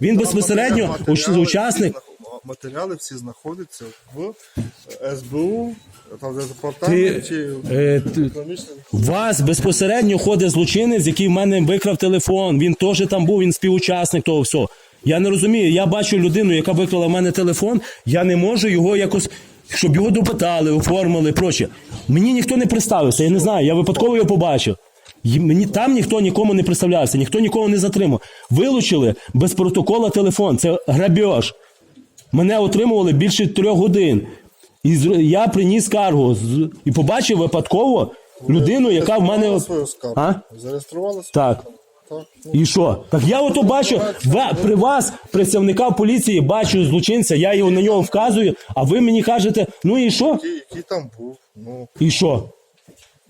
Він безпосередньо учасник. Матеріали всі знаходяться в СБУ, там де департамент чи е, ти- вас безпосередньо ходить злочинець, який в мене викрав телефон. Він теж там був, він співучасник того всього. Я не розумію. Я бачу людину, яка викрала в мене телефон. Я не можу його якось, щоб його допитали, оформили, проче. Мені ніхто не представився, я не знаю. Я випадково його побачив. Мені там ніхто нікому не представлявся, ніхто нікого не затримав. Вилучили без протокола телефон. Це грабеж. Мене отримували більше трьох годин. І я приніс скаргу і побачив випадково людину, яка в мене. Свою скаргу? А? Зареєстрували свою Так. Так. І що? Так я ото бачу, при вас, представника поліції, бачу злочинця, я його на нього вказую, а ви мені кажете, ну і що? який, який там був? Ну, І що?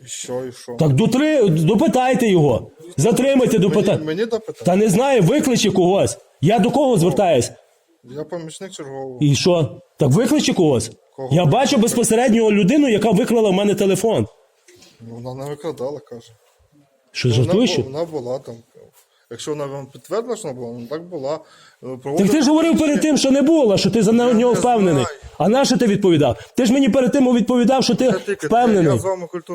Що, і що? Так дотри... допитайте його. Затримайте, Мені, допитайте. мені допитати? Та не знаю, викличе когось. Я до кого звертаюсь? Я помічник чергового. І що? Так викличе когось. Кого? Я бачу безпосередньо людину, яка викрала в мене телефон. Ну, Вона не викрадала, каже. Що Вона, жартуєш? бу- вона була там. Якщо вона вам підтвердила, що вона була, ну так була. Е, Так ти ж говорив перед тим, що не було, що ти за нього не впевнений. знаю. А на що ти відповідав? Ти ж мені перед тим відповідав, що ти впевнений.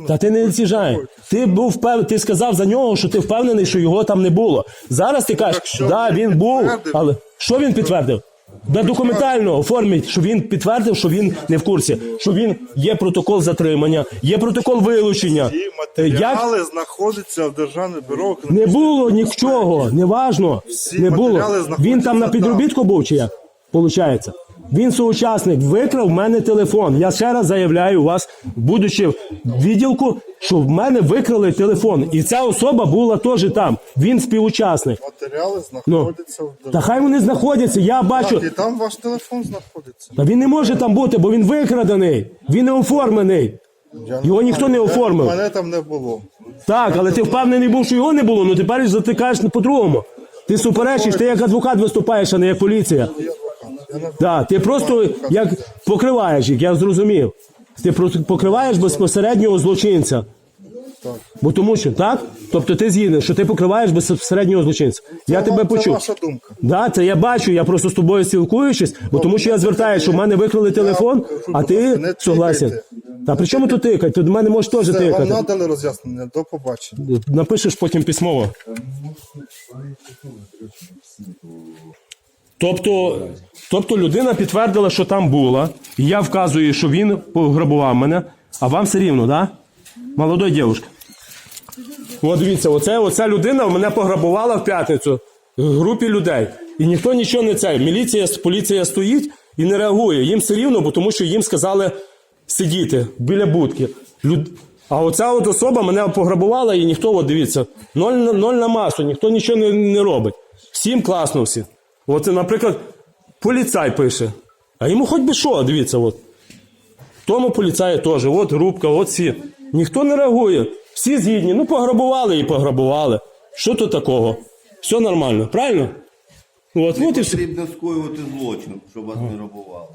Та ти не з'їжджай. Ти був впевнений, ти сказав за нього, що ти впевнений, що його там не було. Зараз ти кажеш, якщо да, він був, але що він підтвердив? Да документально оформіть, що він підтвердив, що він не в курсі, що він є протокол затримання, є протокол вилучення. Е, Як матеріали знаходяться в Державне бюро. не було нічого, неважно. Всі Не було. матеріали Він там на підробітку був чи як? Получається. Він соучасник, викрав в мене телефон. Я ще раз заявляю вас, будучи в відділку, що в мене викрали телефон. І ця особа була теж там. Він співучасник. Матеріали знаходяться в Та хай вони знаходяться, я бачу. Так, і там ваш телефон знаходиться. Та він не може там бути, бо він викрадений. Він не оформлений. Я Його ніхто не оформив. Мене там не було. Так, але ти впевнений був, що його не було, ну тепер затикаєш по-другому. Ти суперечиш, ти як адвокат виступаєш, а не як поліція. Так, ти просто як покриваєш їх, я зрозумів. Ти просто покриваєш безпосереднього злочинця. Бо тому що, так? Тобто ти згідний, що ти покриваєш безпосереднього злочинця. Я тебе ва- Це ваша думка. Да, це я бачу, я просто з тобою спілкуючись, бо тому що я звертаюся, що в мене викрали телефон, а ти согласен. Та при чому тут тикать? Ти до мене можеш теж Це вам тикати. надали роз'яснення. До побачення. Напишеш потім письмово. Тобто, тобто людина підтвердила, що там була, і я вказую, що він пограбував мене, а вам все рівно, так? Да? Молодой дівчинка. От дивіться, оце, оця людина мене пограбувала в п'ятницю в групі людей. І ніхто нічого не цей. Міліція, поліція стоїть і не реагує. Їм все рівно, бо тому що їм сказали сидіти біля будки. Люд... А оця от особа мене пограбувала, і ніхто, от дивіться, ноль, ноль на масу, ніхто нічого не, не робить. Всім класно всі. От, наприклад, поліцай пише. А йому хоч би що, дивіться, от. Тому поліцаї теж, от рубка, от всі. Ніхто не реагує. Всі згідні. Ну, пограбували і пограбували. Що тут такого? Все нормально, правильно? От, от і все. Потрібно скоювати злочин, щоб вас не рабували.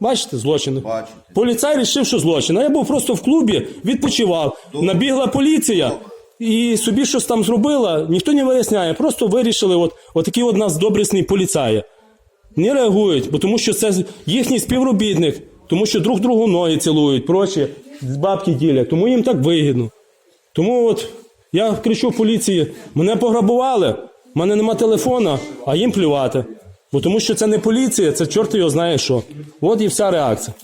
Бачите, злочини. Бачите. Поліцай вирішив, що злочин. А я був просто в клубі, відпочивав. Набігла поліція і собі щось там зробила. Ніхто не виясняє. Просто вирішили, от, от такі от нас добрісні поліцаї. Не реагують, бо тому що це їхній співробітник, тому що друг другу ноги цілують, прочі, бабки ділять. Тому їм так вигідно. Тому от я кричу поліції: мене пограбували, в мене нема телефона, а їм плювати. Бо тому що це не поліція, це чорт його знає що. От і вся реакція.